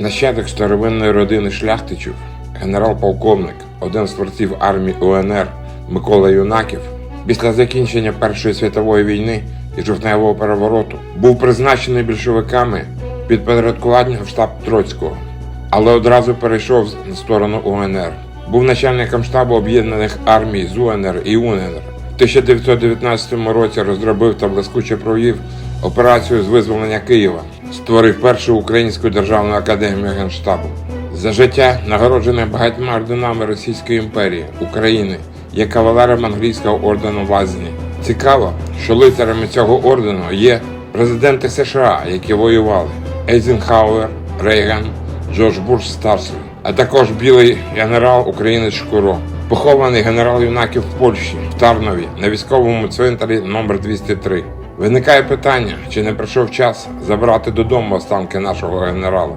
Нащадок старовинної родини шляхтичів, генерал-полковник, один з творців армії УНР Микола Юнаків, після закінчення Першої світової війни і жовтневого перевороту був призначений більшовиками під підпорядкування в штаб Троцького, але одразу перейшов на сторону УНР. Був начальником штабу об'єднаних армій з УНР і УНР. В 1919 році розробив та блискуче провів операцію з визволення Києва, створив першу українську державну академію генштабу. За життя нагороджений багатьма орденами Російської імперії, України, є кавалером англійського ордену Лазні. Цікаво, що лицарями цього ордену є президенти США, які воювали: Ейзенхауер, Рейган, Джордж Буш старший, а також білий генерал України Шкуро. Похований генерал Юнаків в Польщі, в Тарнові, на військовому цвинтарі номер 203. Виникає питання, чи не прийшов час забрати додому останки нашого генерала.